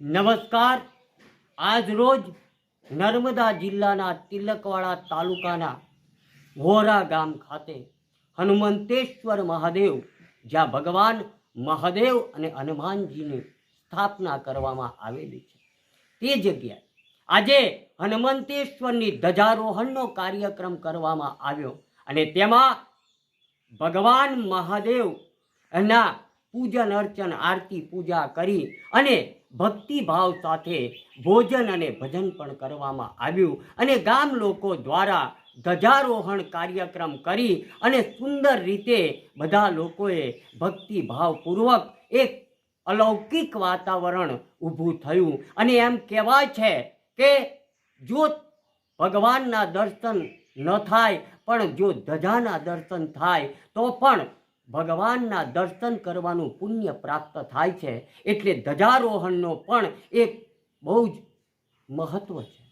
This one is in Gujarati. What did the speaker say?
નમસ્કાર. આજ રોજ નર્મદા જિલ્લાના તિલકવાડા તાલુકાના વોરા ગામ ખાતે હનુમંતેશ્વર મહાદેવ, જ્યાં ભગવાન મહાદેવ અને હનુમાનજીની સ્થાપના કરવામાં આવેલી છે. તે જગ્યાએ આજે હનુમંતેશ્વરની ધજારોહણનો કાર્યક્રમ કરવામાં આવ્યો અને તેમાં ભગવાન મહાદેવ ના પૂજન, અર્ચન, આરતી, પૂજા કરી અને ભક્તિભાવ સાથે ભોજન અને ભજન પણ કરવામાં આવ્યું. અને ગામ લોકો દ્વારા ધજારોહણ કાર્યક્રમ કરી અને સુંદર રીતે બધા લોકોએ ભક્તિભાવપૂર્વક એક અલૌકિક વાતાવરણ ઊભું થયું. અને એમ કહેવાય છે કે જો ભગવાનના દર્શન ન થાય, પણ જો ધજાના દર્શન થાય, તો પણ ભગવાનના દર્શન કરવાનું પુણ્ય પ્રાપ્ત થાય છે, એટલે ધજારોહણનો પણ એક બહુ જ મહત્વ છે.